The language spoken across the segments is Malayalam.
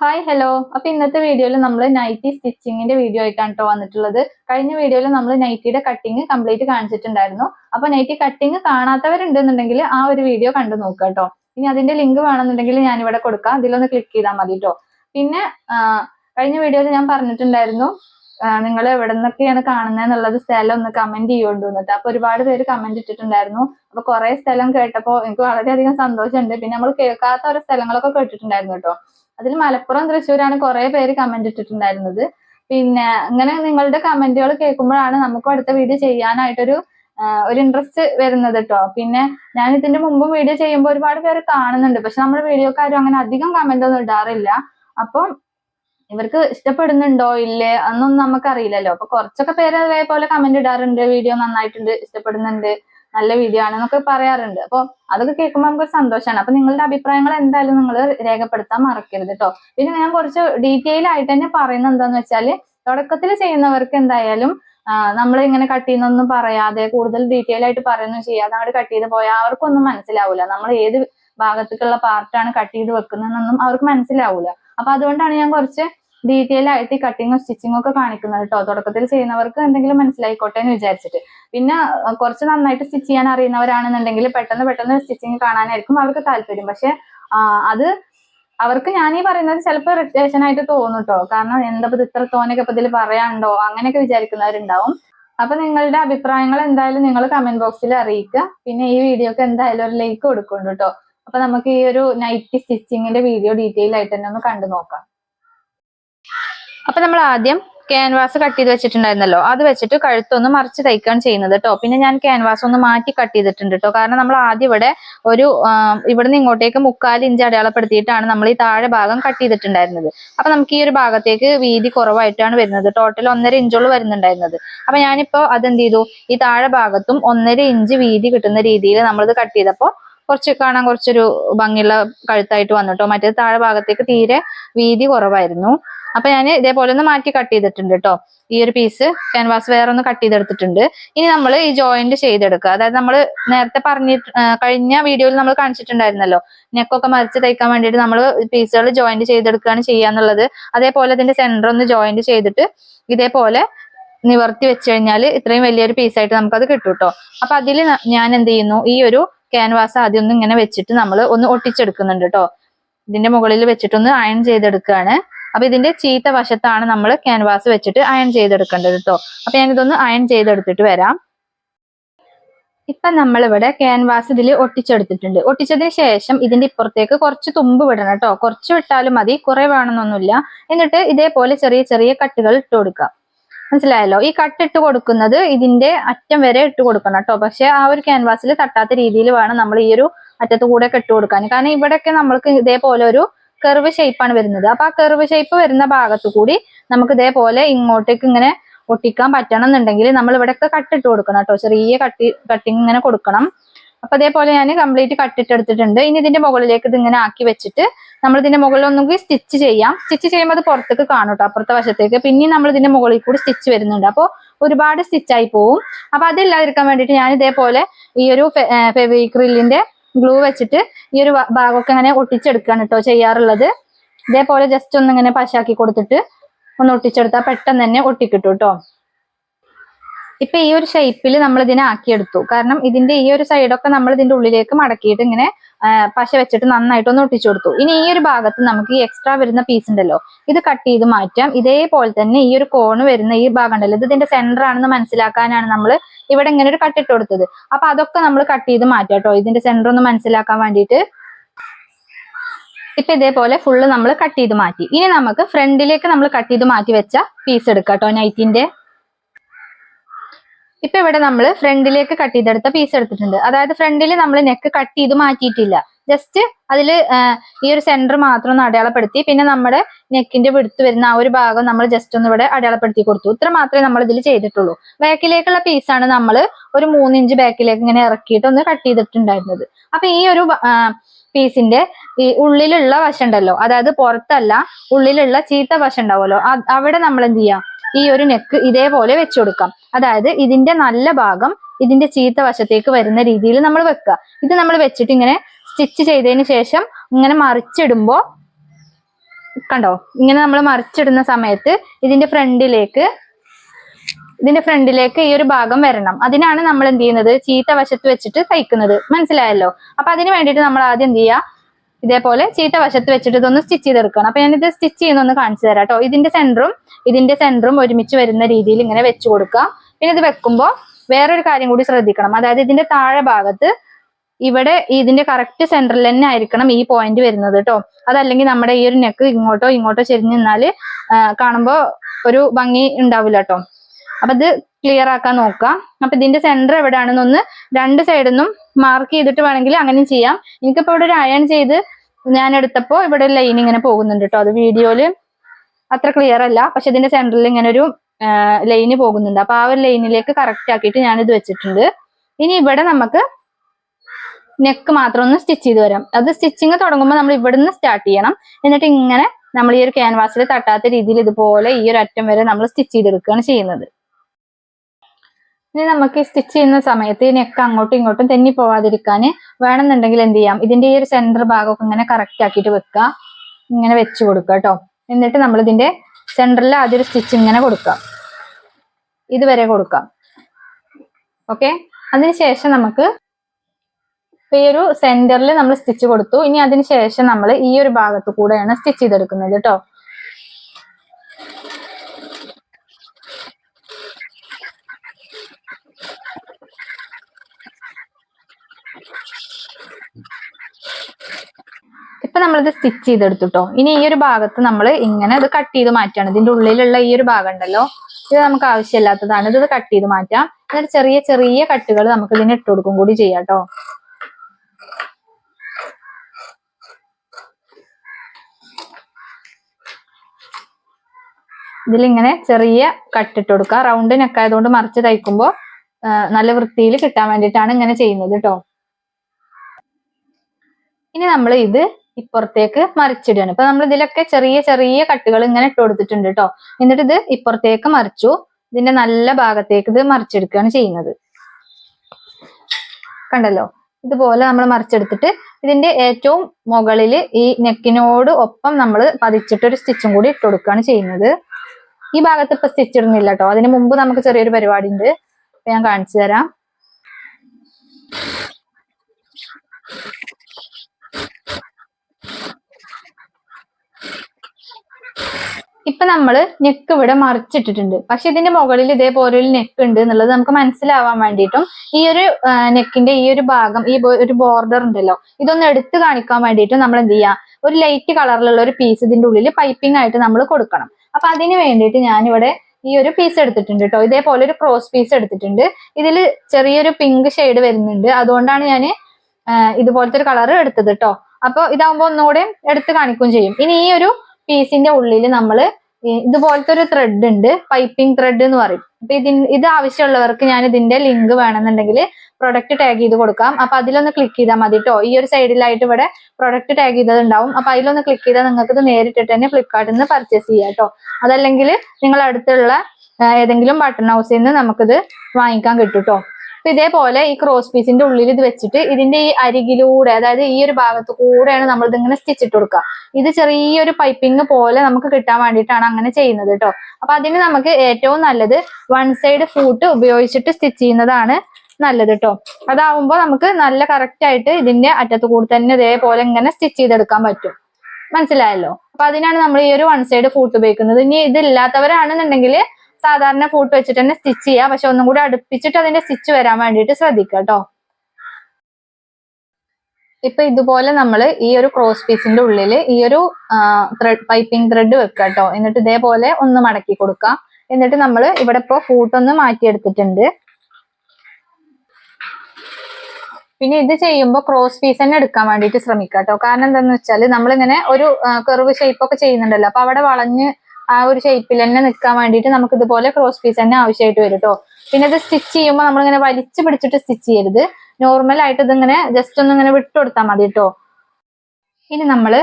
ഹായ് ഹലോ അപ്പൊ ഇന്നത്തെ വീഡിയോയിൽ നമ്മൾ നൈറ്റി സ്റ്റിച്ചിങ്ങിന്റെ വീഡിയോ ആയിട്ടാണ് കേട്ടോ വന്നിട്ടുള്ളത്. കഴിഞ്ഞ വീഡിയോയിൽ നമ്മൾ നൈറ്റിയുടെ കട്ടിങ് കംപ്ലീറ്റ് കാണിച്ചിട്ടുണ്ടായിരുന്നു. അപ്പൊ നൈറ്റി കട്ടിങ് കാണാത്തവരുണ്ടെന്നുണ്ടെങ്കിൽ ആ ഒരു വീഡിയോ കണ്ടു നോക്കുക കേട്ടോ ഇനി അതിന്റെ ലിങ്ക് വേണമെന്നുണ്ടെങ്കിൽ ഞാൻ ഇവിടെ കൊടുക്കാം. അതിലൊന്ന് ക്ലിക്ക് ചെയ്താൽ മതി കേട്ടോ പിന്നെ കഴിഞ്ഞ വീഡിയോയിൽ ഞാൻ പറഞ്ഞിട്ടുണ്ടായിരുന്നു നിങ്ങൾ എവിടെ നിന്നൊക്കെയാണ് കാണുന്നത് എന്നുള്ളത് സ്ഥലം ഒന്ന് കമന്റ് ചെയ്യുകൊണ്ട് വന്നിട്ട് അപ്പൊ ഒരുപാട് പേര് കമന്റ് ഇട്ടിട്ടുണ്ടായിരുന്നു. അപ്പൊ കുറെ സ്ഥലം കേട്ടപ്പോ എനിക്ക് വളരെയധികം സന്തോഷമുണ്ട് പിന്നെ നമ്മൾ കേൾക്കാത്ത ഓരോ സ്ഥലങ്ങളൊക്കെ കേട്ടിട്ടുണ്ടായിരുന്നു കേട്ടോ അതിൽ മലപ്പുറം തൃശ്ശൂരാണ് കുറെ പേര് കമന്റ് ഇട്ടിട്ടുണ്ടായിരുന്നത്. പിന്നെ അങ്ങനെ നിങ്ങളുടെ കമന്റുകൾ കേൾക്കുമ്പോഴാണ് നമുക്ക് അടുത്ത വീഡിയോ ചെയ്യാനായിട്ടൊരു ഒരു ഇൻട്രസ്റ്റ് വരുന്നത് കേട്ടോ പിന്നെ ഞാൻ ഇതിന്റെ മുമ്പും വീഡിയോ ചെയ്യുമ്പോൾ ഒരുപാട് പേര് കാണുന്നുണ്ട്. പക്ഷെ നമ്മുടെ വീഡിയോക്കാരും അങ്ങനെ അധികം കമന്റ് ഒന്നും ഇടാറില്ല. അപ്പം ഇവർക്ക് ഇഷ്ടപ്പെടുന്നുണ്ടോ ഇല്ലേ അതൊന്നും നമുക്കറിയില്ലല്ലോ. അപ്പൊ കുറച്ചൊക്കെ പേര് അതേപോലെ കമന്റ് ഇടാറുണ്ട്. വീഡിയോ നന്നായിട്ടുണ്ട് ഇഷ്ടപ്പെടുന്നുണ്ട്. നല്ല വീഡിയോ ആണ് എന്നൊക്കെ പറയാറുണ്ട്. അപ്പൊ അതൊക്കെ കേൾക്കുമ്പോൾ നമുക്ക് സന്തോഷമാണ് അപ്പൊ നിങ്ങളുടെ അഭിപ്രായങ്ങൾ എന്തായാലും നിങ്ങൾ രേഖപ്പെടുത്താൻ മറക്കരുത് കേട്ടോ പിന്നെ ഞാൻ കുറച്ച് ഡീറ്റെയിൽ ആയിട്ട് തന്നെ പറയുന്നത് എന്താന്ന് വെച്ചാൽ തുടക്കത്തിൽ ചെയ്യുന്നവർക്ക് എന്തായാലും നമ്മൾ ഇങ്ങനെ കട്ട് ചെയ്യുന്നൊന്നും പറയാതെ കൂടുതൽ ഡീറ്റെയിൽ ആയിട്ട് പറയുന്നു ചെയ്യാതെ അങ്ങോട്ട് കട്ട് ചെയ്ത് പോയാൽ അവർക്കൊന്നും മനസ്സിലാവൂല. നമ്മൾ ഏത് ഭാഗത്തേക്കുള്ള പാർട്ടാണ് കട്ട് ചെയ്ത് വെക്കുന്നതെന്നൊന്നും അവർക്ക് മനസ്സിലാവില്ല അപ്പൊ അതുകൊണ്ടാണ് ഞാൻ കുറച്ച് ഡീറ്റെയിൽ ആയിട്ട് ഈ കട്ടിങ്ങും സ്റ്റിച്ചിങ്ങും ഒക്കെ കാണിക്കുന്നത് കേട്ടോ തുടക്കത്തിൽ ചെയ്യുന്നവർക്ക് എന്തെങ്കിലും മനസ്സിലായിക്കോട്ടെ എന്ന് വിചാരിച്ചിട്ട്. പിന്നെ കുറച്ച് നന്നായിട്ട് സ്റ്റിച്ച് ചെയ്യാൻ അറിയുന്നവരാണെന്നുണ്ടെങ്കിൽ പെട്ടെന്ന് പെട്ടെന്ന് സ്റ്റിച്ചിങ് കാണാനായിരിക്കും അവർക്ക് താല്പര്യം. പക്ഷെ അത് അവർക്ക് ഞാൻ ഈ പറയുന്നത് ചിലപ്പോൾ ഇറിറ്റേഷൻ ആയിട്ട് തോന്നും കേട്ടോ കാരണം എന്താ ഇത് ഇത്ര തോന്നൊക്കെ ഇപ്പൊ ഇതിൽ പറയാനുണ്ടോ? അങ്ങനെയൊക്കെ വിചാരിക്കുന്നവരുണ്ടാവും. അപ്പൊ നിങ്ങളുടെ അഭിപ്രായങ്ങൾ എന്തായാലും നിങ്ങൾ കമന്റ് ബോക്സിൽ അറിയിക്കുക. പിന്നെ ഈ വീഡിയോക്ക് എന്തായാലും ഒരു ലൈക്ക് കൊടുക്കുന്നുണ്ട് കേട്ടോ അപ്പൊ നമുക്ക് ഈ ഒരു നൈറ്റ് സ്റ്റിച്ചിങ്ങിന്റെ വീഡിയോ ഡീറ്റെയിൽ ആയിട്ട് തന്നെ ഒന്ന് കണ്ടു നോക്കാം. അപ്പൊ നമ്മൾ ആദ്യം ക്യാൻവാസ് കട്ട് ചെയ്ത് വെച്ചിട്ടുണ്ടായിരുന്നല്ലോ. അത് വെച്ചിട്ട് കഴുത്തൊന്ന് മറിച്ച് തയ്ക്കുകയാണ് ചെയ്യുന്നത് കേട്ടോ പിന്നെ ഞാൻ ക്യാൻവാസ് ഒന്ന് മാറ്റി കട്ട് ചെയ്തിട്ടുണ്ട് കേട്ടോ കാരണം നമ്മൾ ആദ്യം ഇവിടെ ഒരു ഇവിടുന്ന് ഇങ്ങോട്ടേക്ക് മുക്കാൽ ഇഞ്ച് അടയാളപ്പെടുത്തിയിട്ടാണ് നമ്മൾ ഈ താഴെ ഭാഗം കട്ട് ചെയ്തിട്ടുണ്ടായിരുന്നത്. അപ്പൊ നമുക്ക് ഈ ഒരു ഭാഗത്തേക്ക് വീതി കുറവായിട്ടാണ് വരുന്നത്. ടോട്ടൽ ഒന്നര ഇഞ്ചോളം വരുന്നുണ്ടായിരുന്നത്. അപ്പൊ ഞാനിപ്പോ അതെന്ത് ചെയ്തു? ഈ താഴെ ഭാഗത്തും ഒന്നര ഇഞ്ച് വീതി കിട്ടുന്ന രീതിയിൽ നമ്മളിത് കട്ട് ചെയ്തപ്പോ കുറച്ച് കാണാൻ കുറച്ചൊരു ഭംഗിയുള്ള കഴുത്തായിട്ട് വന്നിട്ടോ മറ്റേ താഴെ ഭാഗത്തേക്ക് തീരെ വീതി കുറവായിരുന്നു. അപ്പൊ ഞാൻ ഇതേപോലെ ഒന്ന് മാറ്റി കട്ട് ചെയ്തിട്ടുണ്ട് കേട്ടോ ഈ ഒരു പീസ് ക്യാൻവാസ് വേറെ ഒന്ന് കട്ട് ചെയ്തെടുത്തിട്ടുണ്ട്. ഇനി നമ്മൾ ഈ ജോയിന്റ് ചെയ്തെടുക്കുക. അതായത് നമ്മൾ നേരത്തെ പറഞ്ഞ കഴിഞ്ഞ വീഡിയോയിൽ നമ്മൾ കാണിച്ചിട്ടുണ്ടായിരുന്നല്ലോ. നെക്കൊക്കെ മറിച്ച് തയ്ക്കാൻ വേണ്ടിയിട്ട് നമ്മൾ പീസുകൾ ജോയിന്റ് ചെയ്തെടുക്കുകയാണ് ചെയ്യാന്നുള്ളത് അതേപോലെ അതിന്റെ സെന്റർ ഒന്ന് ജോയിന്റ് ചെയ്തിട്ട് ഇതേപോലെ നിവർത്തി വെച്ച് കഴിഞ്ഞാൽ ഇത്രയും വലിയൊരു പീസായിട്ട് നമുക്കത് കിട്ടും കേട്ടോ അപ്പൊ അതിൽ ഞാൻ എന്ത് ചെയ്യുന്നു? ഈ ഒരു ക്യാൻവാസ് ആദ്യം ഒന്ന് ഇങ്ങനെ വെച്ചിട്ട് നമ്മൾ ഒന്ന് ഒട്ടിച്ചെടുക്കുന്നുണ്ട് കേട്ടോ ഇതിന്റെ മുകളിൽ വെച്ചിട്ടൊന്ന് അയൺ ചെയ്തെടുക്കുകയാണ്. അപ്പൊ ഇതിന്റെ ചീത്ത വശത്താണ് നമ്മൾ ക്യാൻവാസ് വെച്ചിട്ട് അയൺ ചെയ്തെടുക്കേണ്ടത് കേട്ടോ അപ്പൊ ഞാൻ ഇതൊന്ന് അയൺ ചെയ്തെടുത്തിട്ട് വരാം. ഇപ്പൊ നമ്മളിവിടെ ക്യാൻവാസ് ഇതിൽ ഒട്ടിച്ചെടുത്തിട്ടുണ്ട്. ഒട്ടിച്ചതിന് ശേഷം ഇതിന്റെ ഇപ്പുറത്തേക്ക് കുറച്ച് തുമ്പ് വിടണം കേട്ടോ കുറച്ച് വിട്ടാലും മതി. കുറെ വേണമെന്നൊന്നുമില്ല. എന്നിട്ട് ഇതേപോലെ ചെറിയ ചെറിയ കട്ടുകൾ ഇട്ട് കൊടുക്കാം. മനസ്സിലായല്ലോ? ഈ കട്ട് ഇട്ട് കൊടുക്കുന്നത് ഇതിന്റെ അറ്റം വരെ ഇട്ട് കൊടുക്കണം കേട്ടോ പക്ഷെ ആ ഒരു ക്യാൻവാസിൽ തട്ടാത്ത രീതിയിൽ വേണം നമ്മൾ ഈ ഒരു അറ്റത്ത് കൂടെ ഇട്ട് കൊടുക്കാൻ. കാരണം ഇവിടെയൊക്കെ നമ്മൾക്ക് ഇതേപോലെ ഒരു കെർവ് ആണ് വരുന്നത്. അപ്പൊ ആ കർവ് ഷേപ്പ് വരുന്ന ഭാഗത്ത് കൂടി നമുക്ക് ഇതേപോലെ ഇങ്ങോട്ടേക്ക് ഇങ്ങനെ ഒട്ടിക്കാൻ പറ്റണം എന്നുണ്ടെങ്കിൽ നമ്മൾ ഇവിടെയൊക്കെ കട്ടിട്ട് കൊടുക്കണം കേട്ടോ. ചെറിയ കട്ടി കട്ടിങ് ഇങ്ങനെ കൊടുക്കണം. അപ്പൊ അതേപോലെ ഞാൻ കംപ്ലീറ്റ് കട്ടിട്ട് എടുത്തിട്ടുണ്ട്. ഇനി ഇതിന്റെ മുകളിലേക്ക് ഇത് ഇങ്ങനെ ആക്കി വെച്ചിട്ട് നമ്മൾ ഇതിന്റെ മുകളിൽ ഒന്നുകിൽ സ്റ്റിച്ച് ചെയ്യാം. സ്റ്റിച്ച് ചെയ്യുമ്പോൾ അത് പുറത്തേക്ക് കാണും കേട്ടോ അപ്പുറത്തെ വശത്തേക്ക്. പിന്നെയും നമ്മൾ ഇതിന്റെ മുകളിൽ കൂടി സ്റ്റിച്ച് വരുന്നുണ്ട്. അപ്പോൾ ഒരുപാട് സ്റ്റിച്ചായി പോവും. അപ്പൊ അതില്ലാതിരിക്കാൻ വേണ്ടിയിട്ട് ഞാൻ ഇതേപോലെ ഈ ഒരു ഫെവിക്രില്ലിന്റെ ഗ്ലൂ വെച്ചിട്ട് ഈ ഒരു ഭാഗമൊക്കെ ഇങ്ങനെ ഒട്ടിച്ചെടുക്കുകയാണ് കേട്ടോ ചെയ്യാറുള്ളത്. ഇതേപോലെ ജസ്റ്റ് ഒന്ന് ഇങ്ങനെ പശാക്കി കൊടുത്തിട്ട് ഒന്ന് ഒട്ടിച്ചെടുത്താൽ പെട്ടെന്ന് തന്നെ ഒട്ടിക്കിട്ടും കേട്ടോ ഇപ്പൊ ഈ ഒരു ഷേപ്പിൽ നമ്മൾ ഇതിനെ ആക്കിയെടുത്തു. കാരണം ഇതിന്റെ ഈ ഒരു സൈഡൊക്കെ നമ്മൾ ഇതിന്റെ ഉള്ളിലേക്ക് മടക്കിയിട്ട് ഇങ്ങനെ പശ വെച്ചിട്ട് നന്നായിട്ട് ഒന്ന് ഒട്ടിച്ചു കൊടുത്തു. ഇനി ഈ ഒരു ഭാഗത്ത് നമുക്ക് ഈ എക്സ്ട്രാ വരുന്ന പീസ് ഉണ്ടല്ലോ ഇത് കട്ട് ചെയ്ത് മാറ്റാം. ഇതേപോലെ തന്നെ ഈ ഒരു കോണ് വരുന്ന ഈ ഭാഗം ഉണ്ടല്ലോ ഇത് ഇതിന്റെ സെന്റർ ആണെന്ന് മനസ്സിലാക്കാനാണ് നമ്മൾ ഇവിടെ ഇങ്ങനെ ഒരു കട്ടിട്ട് കൊടുത്തത്. അപ്പൊ അതൊക്കെ നമ്മൾ കട്ട് ചെയ്ത് മാറ്റാം കേട്ടോ. ഇതിന്റെ സെന്റർ ഒന്ന് മനസ്സിലാക്കാൻ വേണ്ടിയിട്ട്. ഇപ്പൊ ഇതേപോലെ ഫുള്ള് നമ്മൾ കട്ട് ചെയ്ത് മാറ്റി. ഇനി നമുക്ക് ഫ്രണ്ടിലേക്ക് നമ്മൾ കട്ട് ചെയ്ത് മാറ്റി വെച്ച പീസ് എടുക്കാം കേട്ടോ നൈറ്റിന്റെ ഇപ്പൊ ഇവിടെ നമ്മൾ ഫ്രണ്ടിലേക്ക് കട്ട് ചെയ്തെടുത്ത പീസ് എടുത്തിട്ടുണ്ട്. അതായത് ഫ്രണ്ടിൽ നമ്മൾ നെക്ക് കട്ട് ചെയ്ത് മാറ്റിയിട്ടില്ല. ജസ്റ്റ് അതിൽ ഈ ഒരു സെന്റർ മാത്രം ഒന്ന് അടയാളപ്പെടുത്തി. പിന്നെ നമ്മുടെ നെക്കിന്റെ വിടുത്ത് വരുന്ന ആ ഒരു ഭാഗം നമ്മൾ ജസ്റ്റ് ഒന്ന് ഇവിടെ അടയാളപ്പെടുത്തി കൊടുത്തു. ഇത്ര മാത്രമേ നമ്മൾ ഇതിൽ ചെയ്തിട്ടുള്ളൂ. ബാക്കിലേക്കുള്ള പീസാണ് നമ്മൾ ഒരു മൂന്നിഞ്ച് ബാക്കിലേക്ക് ഇങ്ങനെ ഇറക്കിയിട്ട് ഒന്ന് കട്ട് ചെയ്തിട്ടുണ്ടായിരുന്നത്. അപ്പൊ ഈ ഒരു പീസിന്റെ ഈ ഉള്ളിലുള്ള വശം ഉണ്ടല്ലോ. അതായത് പുറത്തല്ല ഉള്ളിലുള്ള ചീത്ത വശം ഉണ്ടാവുമല്ലോ. അവിടെ നമ്മൾ എന്ത് ചെയ്യാം? ഈ ഒരു നെക്ക് ഇതേപോലെ വെച്ചു കൊടുക്കാം. അതായത് ഇതിന്റെ നല്ല ഭാഗം ഇതിന്റെ ചീത്ത വശത്തേക്ക് വരുന്ന രീതിയിൽ നമ്മൾ വെക്കുക. ഇത് നമ്മൾ വെച്ചിട്ട് ഇങ്ങനെ സ്റ്റിച്ച് ചെയ്തതിന് ശേഷം ഇങ്ങനെ മറിച്ചിടുമ്പോ കണ്ടോ? ഇങ്ങനെ നമ്മൾ മറിച്ചിടുന്ന സമയത്ത് ഇതിന്റെ ഫ്രണ്ടിലേക്ക് ഇതിന്റെ ഫ്രണ്ടിലേക്ക് ഈ ഒരു ഭാഗം വരണം. അതിനാണ് നമ്മൾ എന്ത് ചെയ്യുന്നത്? ചീത്ത വശത്ത് വെച്ചിട്ട് തയ്ക്കുന്നത്. മനസ്സിലായല്ലോ? അപ്പൊ അതിന് വേണ്ടിയിട്ട് നമ്മൾ ആദ്യം എന്ത് ചെയ്യുക? ഇതേപോലെ ചീത്ത വശത്ത് വെച്ചിട്ട് ഇതൊന്ന് സ്റ്റിച്ച് ചെയ്തെടുക്കണം. അപ്പൊ ഞാനിത് സ്റ്റിച്ച് ചെയ്യുന്നൊന്ന് കാണിച്ചു തരാം കേട്ടോ ഇതിന്റെ സെന്ററും ഇതിന്റെ സെന്ററും ഒരുമിച്ച് വരുന്ന രീതിയിൽ ഇങ്ങനെ വെച്ച് കൊടുക്കുക പിന്നെ ഇത് വെക്കുമ്പോൾ വേറൊരു കാര്യം കൂടി ശ്രദ്ധിക്കണം. അതായത് ഇതിന്റെ താഴെ ഭാഗത്ത് ഇവിടെ ഇതിന്റെ കറക്റ്റ് സെന്ററിൽ തന്നെ ആയിരിക്കണം ഈ പോയിന്റ് വരുന്നത് കേട്ടോ അതല്ലെങ്കിൽ നമ്മുടെ ഈ ഒരു നെക്ക് ഇങ്ങോട്ടോ ഇങ്ങോട്ടോ ചെരിഞ്ഞ് നിന്നാൽ കാണുമ്പോൾ ഒരു ഭംഗി ഉണ്ടാവില്ല കേട്ടോ അപ്പൊ ഇത് ക്ലിയർ ആക്കാൻ നോക്കാം അപ്പൊ ഇതിന്റെ സെന്റർ എവിടെയാണെന്ന് ഒന്ന് രണ്ട് സൈഡിൽ നിന്നും മാർക്ക് ചെയ്തിട്ട് വേണമെങ്കിൽ അങ്ങനെ ചെയ്യാം. എനിക്കിപ്പോ ഇവിടെ ഒരു അയൺ ചെയ്ത് ഞാൻ എടുത്തപ്പോ ഇവിടെ ലൈൻ ഇങ്ങനെ പോകുന്നുണ്ട് കേട്ടോ അത് വീഡിയോയിൽ അത്ര ക്ലിയർ അല്ല. പക്ഷെ ഇതിന്റെ സെന്ററിൽ ഇങ്ങനെ ഒരു ലൈന് പോകുന്നുണ്ട്. അപ്പൊ ആ ഒരു ലൈനിലേക്ക് കറക്റ്റ് ആക്കിയിട്ട് ഞാൻ ഇത് വെച്ചിട്ടുണ്ട്. ഇനി ഇവിടെ നമുക്ക് നെക്ക് മാത്രം ഒന്ന് സ്റ്റിച്ച് ചെയ്ത് വരാം. അത് സ്റ്റിച്ചിങ് തുടങ്ങുമ്പോൾ നമ്മൾ ഇവിടുന്ന് സ്റ്റാർട്ട് ചെയ്യണം. എന്നിട്ട് ഇങ്ങനെ നമ്മൾ ഈ ഒരു ക്യാൻവാസിൽ തട്ടാത്ത രീതിയിൽ ഇതുപോലെ ഈ ഒരു അറ്റം വരെ നമ്മൾ സ്റ്റിച്ച് ചെയ്തെടുക്കുകയാണ് ചെയ്യുന്നത്. ഇനി നമുക്ക് സ്റ്റിച്ച് ചെയ്യുന്ന സമയത്ത് ഈ നെക്ക് അങ്ങോട്ടും ഇങ്ങോട്ടും തെന്നി പോവാതിരിക്കാൻ വേണമെന്നുണ്ടെങ്കിൽ എന്ത് ചെയ്യാം? ഇതിന്റെ ഈ ഒരു സെന്റർ ഭാഗമൊക്കെ ഇങ്ങനെ കറക്റ്റ് ആക്കിയിട്ട് വെക്കുക. ഇങ്ങനെ വെച്ച് കൊടുക്കുക കേട്ടോ എന്നിട്ട് നമ്മൾ ഇതിന്റെ സെന്ററിൽ ആദ്യം ഒരു സ്റ്റിച്ച് ഇങ്ങനെ കൊടുക്കാം ഇതുവരെ കൊടുക്കാം. ഓക്കെ അതിനുശേഷം നമുക്ക് ഈ ഒരു സെന്ററിൽ നമ്മൾ സ്റ്റിച്ച് കൊടുത്തു. ഇനി അതിനുശേഷം നമ്മൾ ഈ ഒരു ഭാഗത്ത് കൂടെയാണ് സ്റ്റിച്ച് ചെയ്തെടുക്കുന്നത് കേട്ടോ ഇപ്പൊ നമ്മളിത് സ്റ്റിച്ച് ചെയ്തെടുത്തു ട്ടോ ഇനി ഈ ഒരു ഭാഗത്ത് നമ്മൾ ഇങ്ങനെ ഇത് കട്ട് ചെയ്ത് മാറ്റാണ് ഇതിന്റെ ഉള്ളിലുള്ള ഈ ഒരു ഭാഗം ഉണ്ടല്ലോ ഇത് നമുക്ക് ആവശ്യമില്ലാത്തതാണ്. ഇത് കട്ട് ചെയ്ത് മാറ്റാം. എന്നിട്ട് ചെറിയ ചെറിയ കട്ടുകൾ നമുക്ക് ഇതിന് ഇട്ട് കൊടുക്കും കൂടി ചെയ്യാം കേട്ടോ ഇതിലിങ്ങനെ ചെറിയ കട്ടിട്ട് കൊടുക്കുക. റൗണ്ട് നെക്കായതുകൊണ്ട് മറിച്ച് തയ്ക്കുമ്പോൾ നല്ല വൃത്തിയിൽ കിട്ടാൻ വേണ്ടിയിട്ടാണ് ഇങ്ങനെ ചെയ്യുന്നത് കേട്ടോ ഇനി നമ്മൾ ഇത് ഇപ്പുറത്തേക്ക് മറിച്ചിടുകയാണ്. ഇപ്പൊ നമ്മൾ ഇതിലൊക്കെ ചെറിയ ചെറിയ കട്ടുകൾ ഇങ്ങനെ ഇട്ട് കൊടുത്തിട്ടുണ്ട് കേട്ടോ എന്നിട്ട് ഇത് ഇപ്പുറത്തേക്ക് മറിച്ചു. ഇതിന്റെ നല്ല ഭാഗത്തേക്ക് ഇത് മറിച്ചെടുക്കുകയാണ് ചെയ്യുന്നത്. കണ്ടല്ലോ? ഇതുപോലെ നമ്മൾ മറിച്ചെടുത്തിട്ട് ഇതിന്റെ ഏറ്റവും മുകളിൽ ഈ നെക്കിനോട് ഒപ്പം നമ്മൾ പതിച്ചിട്ട് ഒരു സ്റ്റിച്ചും കൂടി ഇട്ട് കൊടുക്കുകയാണ് ചെയ്യുന്നത്. ഈ ഭാഗത്ത് ഇപ്പൊ സ്റ്റിച്ച് ഇടുന്നില്ല കേട്ടോ അതിന് മുമ്പ് നമുക്ക് ചെറിയൊരു പരിപാടി ഉണ്ട്. ഞാൻ കാണിച്ചു തരാം. ഇപ്പൊ നമ്മൾ നെക്ക് ഇവിടെ മറിച്ചിട്ടിട്ടുണ്ട്. പക്ഷെ ഇതിന്റെ മുകളിൽ ഇതേപോലെ ഒരു നെക്ക് ഉണ്ട് എന്നുള്ളത് നമുക്ക് മനസ്സിലാവാൻ വേണ്ടിയിട്ടും ഈ ഒരു നെക്കിന്റെ ഈ ഒരു ഭാഗം ഈ ഒരു ബോർഡർ ഉണ്ടല്ലോ ഇതൊന്ന് എടുത്ത് കാണിക്കാൻ വേണ്ടിയിട്ടും നമ്മൾ എന്ത് ചെയ്യാം ഒരു ലൈറ്റ് കളറിലുള്ള ഒരു പീസ് ഇതിന്റെ ഉള്ളിൽ പൈപ്പിംഗ് ആയിട്ട് നമ്മൾ കൊടുക്കണം. അപ്പൊ അതിന് വേണ്ടിയിട്ട് ഞാനിവിടെ ഈ ഒരു പീസ് എടുത്തിട്ടുണ്ട് കേട്ടോ ഇതേപോലെ ഒരു ക്രോസ് പീസ് എടുത്തിട്ടുണ്ട്. ഇതിൽ ചെറിയൊരു പിങ്ക് ഷെയ്ഡ് വരുന്നുണ്ട്. അതുകൊണ്ടാണ് ഞാൻ ഇതുപോലത്തെ ഒരു കളർ എടുത്തത് കേട്ടോ അപ്പൊ ഇതാകുമ്പോ ഒന്നുകൂടെ എടുത്ത് കാണിക്കുകയും ചെയ്യും. ഇനി ഈ ഒരു പീസിന്റെ ഉള്ളിൽ നമ്മൾ ഇതുപോലത്തെ ഒരു ത്രെഡ് ഉണ്ട് പൈപ്പിംഗ് ത്രെഡ് എന്ന് പറയും. അപ്പൊ ഇതിന് ഇത് ആവശ്യമുള്ളവർക്ക് ഞാൻ ഇതിന്റെ ലിങ്ക് വേണമെന്നുണ്ടെങ്കിൽ പ്രൊഡക്റ്റ് ടാഗ് ചെയ്ത് കൊടുക്കാം. അപ്പൊ അതിലൊന്ന് ക്ലിക്ക് ചെയ്താൽ മതി കേട്ടോ ഈ ഒരു സൈഡിലായിട്ട് ഇവിടെ പ്രൊഡക്റ്റ് ടാഗ് ചെയ്തതുണ്ടാവും. അപ്പൊ അതിലൊന്ന് ക്ലിക്ക് ചെയ്താൽ നിങ്ങൾക്ക് ഇത് നേരിട്ടിട്ട് തന്നെ ഫ്ലിപ്കാർട്ടിൽ നിന്ന് പർച്ചേസ് ചെയ്യാം കേട്ടോ അതല്ലെങ്കിൽ നിങ്ങൾ അടുത്തുള്ള ഏതെങ്കിലും ബട്ടൺ ഹൗസിൽ നിന്ന് നമുക്കിത് വാങ്ങിക്കാൻ കിട്ടും കേട്ടോ അപ്പൊ ഇതേപോലെ ഈ ക്രോസ് പീസിന്റെ ഉള്ളിൽ ഇത് വെച്ചിട്ട് ഇതിന്റെ ഈ അരികിലൂടെ അതായത് ഈ ഒരു ഭാഗത്ത് കൂടെയാണ് നമ്മൾ ഇതിങ്ങനെ സ്റ്റിച്ച് ഇട്ട് കൊടുക്കുക. ഇത് ചെറിയൊരു പൈപ്പിംഗ് പോലെ നമുക്ക് കിട്ടാൻ വേണ്ടിയിട്ടാണ് അങ്ങനെ ചെയ്യുന്നത് കേട്ടോ അപ്പൊ അതിന് നമുക്ക് ഏറ്റവും നല്ലത് വൺ സൈഡ് ഫൂട്ട് ഉപയോഗിച്ചിട്ട് സ്റ്റിച്ച് ചെയ്യുന്നതാണ് നല്ലത് കേട്ടോ അതാവുമ്പോൾ നമുക്ക് നല്ല കറക്റ്റ് ആയിട്ട് ഇതിന്റെ അറ്റത്ത് കൂടി തന്നെ ഇതേപോലെ ഇങ്ങനെ സ്റ്റിച്ച് ചെയ്തെടുക്കാൻ പറ്റും. മനസ്സിലായല്ലോ? അപ്പൊ അതിനാണ് നമ്മൾ ഈ ഒരു വൺ സൈഡ് ഫൂട്ട് ഉപയോഗിക്കുന്നത്. ഇനി ഇതില്ലാത്തവരാണെന്നുണ്ടെങ്കിൽ സാധാരണ ഫൂട്ട് വെച്ചിട്ട് തന്നെ സ്റ്റിച്ച് ചെയ്യാം. പക്ഷെ ഒന്നും കൂടി അടുപ്പിച്ചിട്ട് അതിന്റെ സ്റ്റിച്ച് വരാൻ വേണ്ടിയിട്ട് ശ്രദ്ധിക്കുക കേട്ടോ. ഇപ്പൊ ഇതുപോലെ നമ്മൾ ഈ ഒരു ക്രോസ് പീസിന്റെ ഉള്ളിൽ ഈ ഒരു ത്രെഡ് പൈപ്പിംഗ് ത്രെഡ് വെക്കുക കേട്ടോ. എന്നിട്ട് ഇതേപോലെ ഒന്ന് മടക്കി കൊടുക്കാം എന്നിട്ട് നമ്മൾ ഇവിടെ ഇപ്പോ ഫൂട്ടൊന്ന് മാറ്റിയെടുത്തിട്ടുണ്ട്. പിന്നെ ഇത് ചെയ്യുമ്പോൾ ക്രോസ് പീസ് തന്നെ എടുക്കാൻ വേണ്ടിയിട്ട് ശ്രമിക്കാം കേട്ടോ. കാരണം എന്താണെന്ന് വെച്ചാൽ നമ്മളിങ്ങനെ ഒരു കെർവ് ഷേപ്പ് ഒക്കെ ചെയ്യുന്നുണ്ടല്ലോ. അപ്പൊ അവിടെ വളഞ്ഞ് ആ ഒരു ഷേപ്പിൽ തന്നെ നിൽക്കാൻ വേണ്ടിയിട്ട് നമുക്ക് ഇതുപോലെ ക്രോസ് പീസ് തന്നെ ആവശ്യമായിട്ട് വരും കേട്ടോ പിന്നെ ഇത് സ്റ്റിച്ച് ചെയ്യുമ്പോൾ നമ്മളിങ്ങനെ വലിച്ചു പിടിച്ചിട്ട് സ്റ്റിച്ച് ചെയ്യരുത്. നോർമൽ ആയിട്ട് ഇതിങ്ങനെ ജസ്റ്റ് ഒന്ന് ഇങ്ങനെ വിട്ടു കൊടുത്താൽ മതി കേട്ടോ ഇനി നമ്മൾ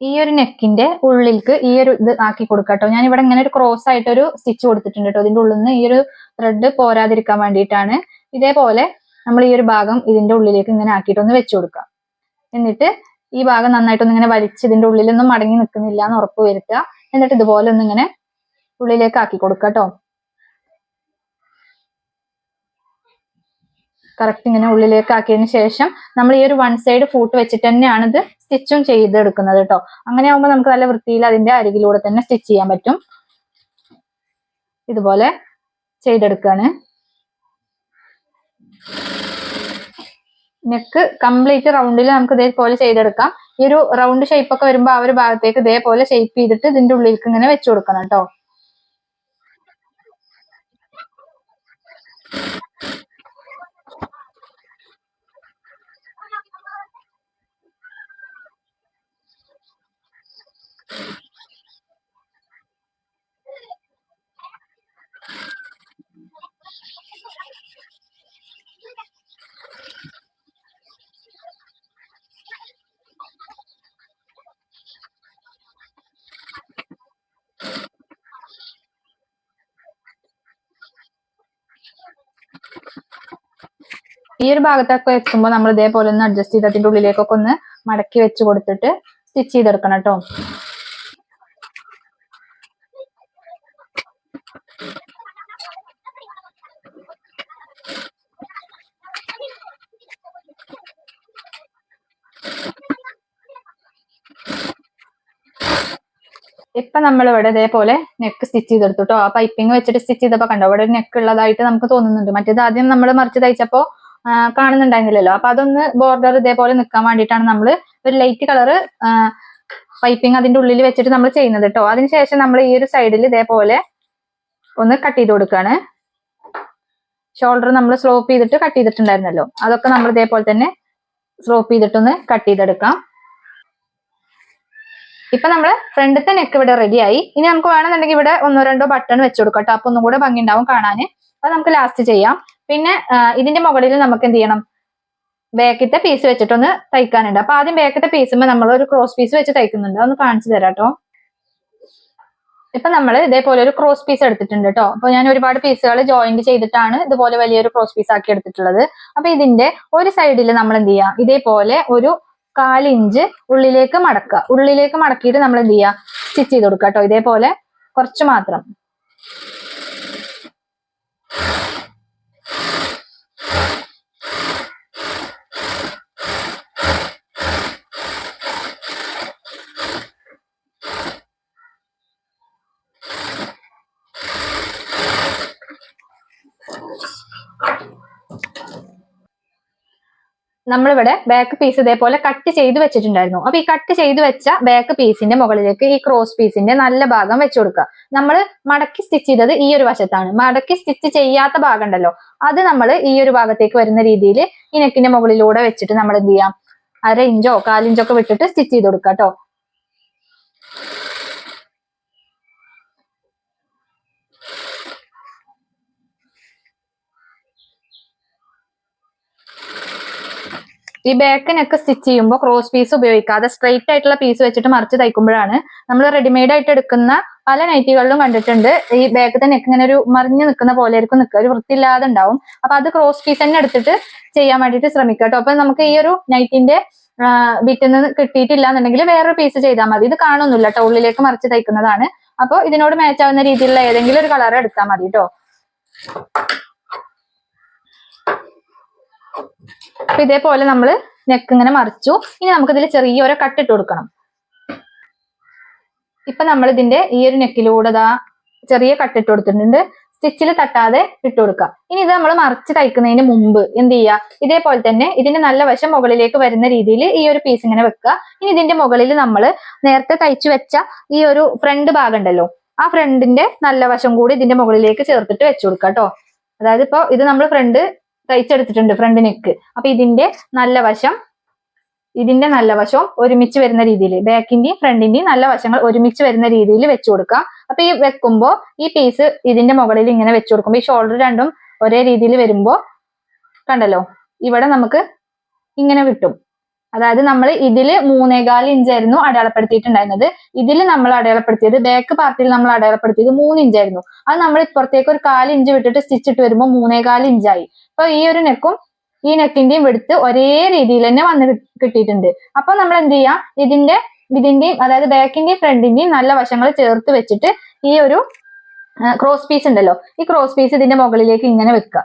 ഈ ഒരു നെക്കിന്റെ ഉള്ളിലേക്ക് ഈ ഒരു ഇത് ആക്കി കൊടുക്കാം കേട്ടോ ഞാൻ ഇവിടെ ഇങ്ങനെ ഒരു ക്രോസ് ആയിട്ട് ഒരു സ്റ്റിച്ച് കൊടുത്തിട്ടുണ്ട് കേട്ടോ ഇതിന്റെ ഉള്ളിൽ നിന്ന് ഈ ഒരു ത്രെഡ് പോരാതിരിക്കാൻ വേണ്ടിയിട്ടാണ്. ഇതേപോലെ നമ്മൾ ഈ ഒരു ഭാഗം ഇതിന്റെ ഉള്ളിലേക്ക് ഇങ്ങനെ ആക്കിയിട്ടൊന്ന് വെച്ചു കൊടുക്കാം. എന്നിട്ട് ഈ ഭാഗം നന്നായിട്ടൊന്ന് ഇങ്ങനെ വലിച്ച് ഇതിന്റെ ഉള്ളിലൊന്നും മടങ്ങി നിൽക്കുന്നില്ല എന്ന് ഉറപ്പ് വരുത്തുക. എന്നിട്ട് ഇതുപോലെ ഒന്ന് ഇങ്ങനെ ഉള്ളിലേക്ക് ആക്കി കൊടുക്കുക കറക്റ്റ് ഇങ്ങനെ ഉള്ളിലേക്ക് ആക്കിയതിന് ശേഷം നമ്മൾ ഈ ഒരു വൺ സൈഡ് ഫൂട്ട് വെച്ചിട്ട് തന്നെയാണ് ഇത് സ്റ്റിച്ചും ചെയ്തെടുക്കുന്നത് കേട്ടോ അങ്ങനെ ആകുമ്പോൾ നമുക്ക് നല്ല വൃത്തിയിൽ അതിന്റെ അരികിലൂടെ തന്നെ സ്റ്റിച്ച് ചെയ്യാൻ പറ്റും. ഇതുപോലെ ചെയ്തെടുക്കാണ്. നെക്ക് കംപ്ലീറ്റ് റൗണ്ടിൽ നമുക്ക് ഇതേപോലെ ചെയ്തെടുക്കാം. ഈ ഒരു റൗണ്ട് ഷേപ്പ് ഒക്കെ വരുമ്പോൾ ആ ഒരു ഭാഗത്തേക്ക് ഇതേപോലെ ഷേപ്പ് ചെയ്തിട്ട് ഇതിന്റെ ഉള്ളിലേക്ക് ഇങ്ങനെ വെച്ചു കൊടുക്കണം കേട്ടോ ഈ ഒരു ഭാഗത്തൊക്കെ എത്തുമ്പോൾ നമ്മൾ ഇതേപോലെ ഒന്ന് അഡ്ജസ്റ്റ് ചെയ്ത് അതിന്റെ ഉള്ളിലേക്കൊക്കെ ഒന്ന് മടക്കി വെച്ച് കൊടുത്തിട്ട് സ്റ്റിച്ച് ചെയ്തെടുക്കണം കേട്ടോ ഇപ്പൊ നമ്മൾ ഇവിടെ ഇതേപോലെ നെക്ക് സ്റ്റിച്ച് ചെയ്തെടുത്തു കേട്ടോ ആ പൈപ്പിംഗ് വെച്ചിട്ട് സ്റ്റിച്ച് ചെയ്തപ്പോ കണ്ടോ ഇവിടെ നെക്ക് ഉള്ളതായിട്ട് നമുക്ക് തോന്നുന്നുണ്ട്. മറ്റേത് ആദ്യം നമ്മൾ മറിച്ച് തയ്ച്ചപ്പോ കാണുന്നുണ്ടായിരുന്നില്ലല്ലോ. അപ്പൊ അതൊന്ന് ബോർഡർ ഇതേപോലെ നിൽക്കാൻ വേണ്ടിയിട്ടാണ് നമ്മൾ ഒരു ലൈറ്റ് കളർ പൈപ്പിംഗ് അതിന്റെ ഉള്ളിൽ വെച്ചിട്ട് നമ്മൾ ചെയ്യുന്നത് കേട്ടോ അതിനുശേഷം നമ്മൾ ഈ ഒരു സൈഡിൽ ഇതേപോലെ ഒന്ന് കട്ട് ചെയ്ത് കൊടുക്കുകയാണ് ഷോൾഡർ നമ്മൾ സ്ലോപ്പ് ചെയ്തിട്ട് കട്ട് ചെയ്തിട്ടുണ്ടായിരുന്നല്ലോ. അതൊക്കെ നമ്മൾ ഇതേപോലെ തന്നെ സ്ലോപ്പ് ചെയ്തിട്ടൊന്ന് കട്ട് ചെയ്തെടുക്കാം. ഇപ്പൊ നമ്മൾ ഫ്രണ്ടത്തെ നെക്ക് ഇവിടെ റെഡിയായി ഇനി നമുക്ക് വേണമെന്നുണ്ടെങ്കിൽ ഇവിടെ ഒന്നോ രണ്ടോ ബട്ടൺ വെച്ചു കൊടുക്കാം കേട്ടോ അപ്പൊ ഒന്നും കൂടെ ഭംഗി ഉണ്ടാവും കാണാന്. അത് നമുക്ക് ലാസ്റ്റ് ചെയ്യാം. പിന്നെ ഇതിന്റെ മുകളിൽ നമുക്ക് എന്ത് ചെയ്യണം? ബാക്കത്തെ പീസ് വെച്ചിട്ടൊന്ന് തയ്ക്കാനുണ്ട്. അപ്പൊ ആദ്യം ബേക്കത്തെ പീസുമ്പോ നമ്മൾ ഒരു ക്രോസ് പീസ് വെച്ച് തയ്ക്കുന്നുണ്ട്. അതൊന്ന് കാണിച്ചു തരാം കേട്ടോ ഇപ്പൊ നമ്മൾ ഇതേപോലെ ഒരു ക്രോസ് പീസ് എടുത്തിട്ടുണ്ട് കേട്ടോ അപ്പൊ ഞാൻ ഒരുപാട് പീസുകൾ ജോയിന്റ് ചെയ്തിട്ടാണ് ഇതുപോലെ വലിയൊരു ക്രോസ് പീസ് ആക്കി എടുത്തിട്ടുള്ളത്. അപ്പൊ ഇതിന്റെ ഒരു സൈഡിൽ നമ്മൾ എന്ത് ചെയ്യാം? ഇതേപോലെ ഒരു കാലിഞ്ച് ഉള്ളിലേക്ക് മടക്കുക. ഉള്ളിലേക്ക് മടക്കിയിട്ട് നമ്മൾ എന്ത് ചെയ്യാം? സ്റ്റിച്ച് ചെയ്ത് കൊടുക്കുക കേട്ടോ ഇതേപോലെ കുറച്ച് മാത്രം. നമ്മളിവിടെ ബാക്ക് പീസ് ഇതേപോലെ കട്ട് ചെയ്ത് വെച്ചിട്ടുണ്ടായിരുന്നു. അപ്പൊ ഈ കട്ട് ചെയ്ത് വെച്ച ബാക്ക് പീസിന്റെ മുകളിലേക്ക് ഈ ക്രോസ് പീസിന്റെ നല്ല ഭാഗം വെച്ചു കൊടുക്കുക. നമ്മൾ മടക്കി സ്റ്റിച്ച് ചെയ്തത് ഈ ഒരു വശത്താണ്. മടക്കി സ്റ്റിച്ച് ചെയ്യാത്ത ഭാഗം ഉണ്ടല്ലോ അത് നമ്മൾ ഈ ഒരു ഭാഗത്തേക്ക് വരുന്ന രീതിയിൽ ഈ നെക്കിന്റെ മുകളിലൂടെ വെച്ചിട്ട് നമ്മൾ എന്ത് ചെയ്യാം? അര ഇഞ്ചോ കാലിഞ്ചോ ഒക്കെ വിട്ടിട്ട് സ്റ്റിച്ച് ചെയ്ത് കൊടുക്കുക കേട്ടോ ഈ ബാക്കിനൊക്കെ നെക്ക് സ്റ്റിച്ച് ചെയ്യുമ്പോൾ ക്രോസ് പീസ് ഉപയോഗിക്കാതെ സ്ട്രെയിറ്റ് ആയിട്ടുള്ള പീസ് വെച്ചിട്ട് മറിച്ച് തയ്ക്കുമ്പോഴാണ് നമ്മൾ റെഡിമെയ്ഡ് ആയിട്ട് എടുക്കുന്ന പല നൈറ്റികളിലും കണ്ടിട്ടുണ്ട്. ഈ ബാക്ക് തന്നെ ഇങ്ങനെ ഒരു മറിഞ്ഞു നിൽക്കുന്ന പോലെ ആയിരിക്കും നിൽക്കുക. ഒരു വൃത്തിയില്ലാതെ ഉണ്ടാവും. അപ്പൊ അത് ക്രോസ് പീസ് തന്നെ എടുത്തിട്ട് ചെയ്യാൻ വേണ്ടിയിട്ട് ശ്രമിക്കുക കേട്ടോ. അപ്പൊ നമുക്ക് ഈ ഒരു നൈറ്റിന്റെ ബിറ്റിൽ നിന്ന് കിട്ടിയിട്ടില്ല എന്നുണ്ടെങ്കിൽ വേറൊരു പീസ് ചെയ്താൽ മതി. ഇത് കാണുന്നില്ല കേട്ടോ. ഉള്ളിലേക്ക് മറിച്ച് തയ്ക്കുന്നതാണ്. അപ്പോൾ ഇതിനോട് മാച്ച് ആവുന്ന രീതിയിലുള്ള ഏതെങ്കിലും ഒരു കളർ എടുത്താൽ മതി കേട്ടോ. അപ്പൊ ഇതേപോലെ നമ്മൾ നെക്ക് ഇങ്ങനെ മറിച്ചു. ഇനി നമുക്ക് ഇതിൽ ചെറിയൊരു കട്ട് ഇട്ട് കൊടുക്കണം. ഇപ്പൊ നമ്മൾ ഇതിന്റെ ഈ ഒരു നെക്കിലൂടെ ദാ ചെറിയ കട്ടിട്ട് കൊടുത്തിട്ടുണ്ട്. സ്റ്റിച്ചിൽ തട്ടാതെ ഇട്ട് കൊടുക്കുക ഇനി ഇത് നമ്മൾ മറിച്ച് തയ്ക്കുന്നതിന് മുമ്പ് എന്ത് ചെയ്യുക ഇതേപോലെ തന്നെ ഇതിന്റെ നല്ല വശം മുകളിലേക്ക് വരുന്ന രീതിയിൽ ഈ ഒരു പീസ് ഇങ്ങനെ വെക്കുക ഇനി ഇതിന്റെ മുകളിൽ നമ്മൾ നേരത്തെ തയ്ച്ചു വെച്ച ഈ ഒരു ഫ്രണ്ട് ഭാഗം ഉണ്ടല്ലോ. ആ ഫ്രണ്ടിന്റെ നല്ല വശം കൂടി ഇതിന്റെ മുകളിലേക്ക് ചേർത്തിട്ട് വെച്ചു കൊടുക്കുക കേട്ടോ അതായത് ഇപ്പൊ ഇത് നമ്മൾ ഫ്രണ്ട് തയ്ച്ചെടുത്തിട്ടുണ്ട് ഫ്രണ്ട് നെക്ക് അപ്പൊ ഇതിന്റെ നല്ല വശം ഇതിന്റെ നല്ല വശവും ഒരുമിച്ച് വരുന്ന രീതിയിൽ ബാക്കിന്റെയും ഫ്രണ്ടിന്റെയും നല്ല വശങ്ങൾ ഒരുമിച്ച് വരുന്ന രീതിയിൽ വെച്ചു കൊടുക്കുക അപ്പൊ ഈ വെക്കുമ്പോ ഈ പീസ് ഇതിന്റെ മുകളിൽ ഇങ്ങനെ വെച്ചു കൊടുക്കുമ്പോൾ ഈ ഷോൾഡർ രണ്ടും ഒരേ രീതിയിൽ വരുമ്പോ കണ്ടല്ലോ ഇവിടെ നമുക്ക് ഇങ്ങനെ കിട്ടും. അതായത് നമ്മൾ ഇതിൽ മൂന്നേകാൽ ഇഞ്ചായിരുന്നു അടയാളപ്പെടുത്തിയിട്ടുണ്ടായിരുന്നത്. ഇതിൽ നമ്മൾ അടയാളപ്പെടുത്തിയത് ബാക്ക് പാർട്ടിൽ നമ്മൾ അടയാളപ്പെടുത്തിയത് മൂന്ന് ഇഞ്ചായിരുന്നു അത് നമ്മൾ ഇപ്പുറത്തേക്ക് ഒരു കാൽ ഇഞ്ച് വിട്ടിട്ട് സ്റ്റിച്ച് ഇട്ട് വരുമ്പോൾ മൂന്നേകാൽ ഇഞ്ചായി അപ്പൊ ഈ ഒരു നെക്കും ഈ നെക്കിന്റെയും വെടുത്ത് ഒരേ രീതിയിൽ തന്നെ വന്ന് കിട്ടിയിട്ടുണ്ട്. അപ്പൊ നമ്മൾ എന്ത് ചെയ്യാം? ഇതിന്റെ ഇതിന്റെയും അതായത് ബാക്കിന്റെയും ഫ്രണ്ടിന്റെയും നല്ല വശങ്ങൾ ചേർത്ത് വെച്ചിട്ട് ഈ ഒരു ക്രോസ് പീസ് ഉണ്ടല്ലോ. ഈ ക്രോസ് പീസ് ഇതിന്റെ മുകളിലേക്ക് ഇങ്ങനെ വെക്കുക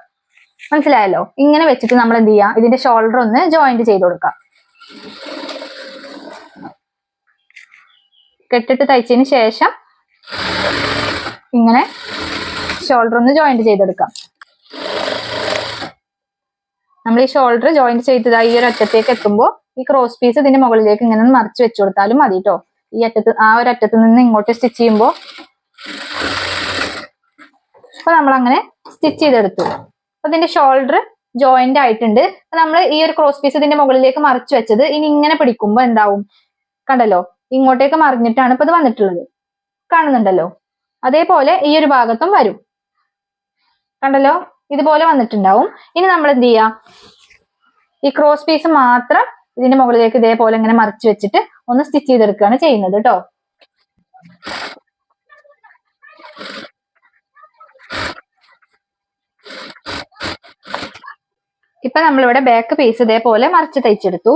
മനസ്സിലായല്ലോ? ഇങ്ങനെ വെച്ചിട്ട് നമ്മൾ എന്ത് ചെയ്യാം? ഇതിന്റെ ഷോൾഡർ ഒന്ന് ജോയിന്റ് ചെയ്ത് കൊടുക്കാം. കെട്ടിട്ട് തയ്ച്ചതിന് ശേഷം ഇങ്ങനെ ഷോൾഡർ ഒന്ന് ജോയിന്റ് ചെയ്തെടുക്കാം. നമ്മൾ ഈ ഷോൾഡർ ജോയിന്റ് ചെയ്തതായി ഈ ഒരു അറ്റത്തേക്ക് എത്തുമ്പോൾ ഈ ക്രോസ് പീസ് ഇതിന്റെ മുകളിലേക്ക് ഇങ്ങനെ മറിച്ച് വെച്ചു കൊടുത്താലും മതി കേട്ടോ ഈ അറ്റത്ത് ആ ഒരു അറ്റത്ത് നിന്ന് ഇങ്ങോട്ട് സ്റ്റിച്ച് ചെയ്യുമ്പോൾ അപ്പൊ നമ്മൾ അങ്ങനെ സ്റ്റിച്ച് ചെയ്തെടുത്തു. അപ്പൊ ഇതിന്റെ ഷോൾഡർ ജോയിന്റ് ആയിട്ടുണ്ട്. നമ്മൾ ഈ ഒരു ക്രോസ് പീസ് ഇതിന്റെ മുകളിലേക്ക് മറിച്ചു വെച്ചത് ഇനി ഇങ്ങനെ പിടിക്കുമ്പോൾ എന്താവും? കണ്ടല്ലോ? ഇങ്ങോട്ടേക്ക് മറിഞ്ഞിട്ടാണ് ഇപ്പൊ ഇത് വന്നിട്ടുള്ളത്. കാണുന്നുണ്ടല്ലോ? അതേപോലെ ഈ ഒരു ഭാഗത്തും വരും. കണ്ടല്ലോ? ഇതുപോലെ വന്നിട്ടുണ്ടാവും. ഇനി നമ്മൾ എന്ത് ചെയ്യാ? ഈ ക്രോസ് പീസ് മാത്രം ഇതിന്റെ മുകളിലേക്ക് ഇതേപോലെ ഇങ്ങനെ മറിച്ചു വെച്ചിട്ട് ഒന്ന് സ്റ്റിച്ച് ചെയ്തെടുക്കുകയാണ് ചെയ്യുന്നത് കേട്ടോ. ഇപ്പൊ നമ്മളിവിടെ ബാക്ക് പീസ് ഇതേപോലെ മറിച്ച് തയ്ച്ചെടുത്തു.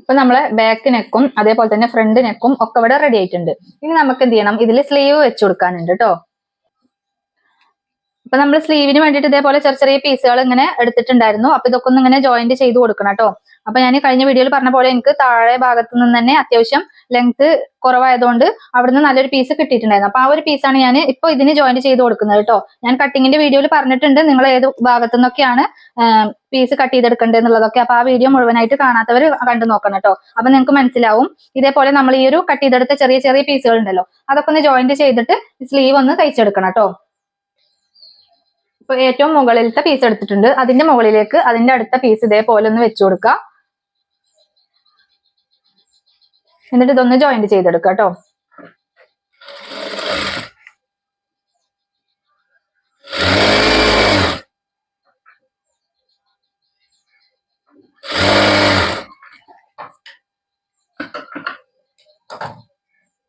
ഇപ്പൊ നമ്മൾ ബാക്ക് നെക്കും അതേപോലെ തന്നെ ഫ്രണ്ട് നെക്കും ഒക്കെ ഇവിടെ റെഡി ആയിട്ടുണ്ട്. ഇനി നമുക്ക് എന്ത് ചെയ്യണം? ഇതിൽ സ്ലീവ് വെച്ച് കൊടുക്കാനുണ്ട് കേട്ടോ ഇപ്പൊ നമ്മൾ സ്ലീവിന് വേണ്ടിയിട്ട് ഇതേപോലെ ചെറിയ ചെറിയ പീസുകൾ ഇങ്ങനെ എടുത്തിട്ടുണ്ടായിരുന്നു. അപ്പൊ ഇതൊക്കെ ഒന്ന് ഇങ്ങനെ ജോയിന്റ് ചെയ്ത് കൊടുക്കണം കേട്ടോ അപ്പൊ ഞാൻ കഴിഞ്ഞ വീഡിയോയിൽ പറഞ്ഞ പോലെ എനിക്ക് താഴെ ഭാഗത്തു നിന്ന് തന്നെ അത്യാവശ്യം ലെങ്ത് കുറവായതുകൊണ്ട് അവിടുന്ന് നല്ലൊരു പീസ് കിട്ടിയിട്ടുണ്ടായിരുന്നു. അപ്പൊ ആ ഒരു പീസാണ് ഞാൻ ഇപ്പൊ ഇതിന് ജോയിന്റ് ചെയ്ത് കൊടുക്കുന്നത് കേട്ടോ. ഞാൻ കട്ടിങ്ങിന്റെ വീഡിയോയിൽ പറഞ്ഞിട്ടുണ്ട് നിങ്ങൾ ഏത് ഭാഗത്തു നിന്നൊക്കെയാണ് പീസ് കട്ട് ചെയ്തെടുക്കേണ്ടത് എന്നുള്ളതൊക്കെ. അപ്പൊ ആ വീഡിയോ മുഴുവനായിട്ട് കാണാത്തവർ കണ്ടു നോക്കണം കേട്ടോ. അപ്പൊ നിങ്ങൾക്ക് മനസ്സിലാവും. ഇതേപോലെ നമ്മൾ ഈ ഒരു കട്ട് ചെയ്തെടുത്ത ചെറിയ ചെറിയ പീസുകൾ ഉണ്ടല്ലോ. അതൊക്കെ ഒന്ന് ജോയിന്റ് ചെയ്തിട്ട് സ്ലീവ് ഒന്ന് തയ്ച്ചെടുക്കണം കേട്ടോ. ഇപ്പൊ ഏറ്റവും മുകളിലത്തെ പീസ് എടുത്തിട്ടുണ്ട്. അതിന്റെ മുകളിലേക്ക് അതിന്റെ അടുത്ത പീസ് ഇതേപോലെ ഒന്ന് വെച്ചു കൊടുക്കുക. എന്നിട്ട് ഇതൊന്ന് ജോയിന്റ് ചെയ്തെടുക്കുക കേട്ടോ.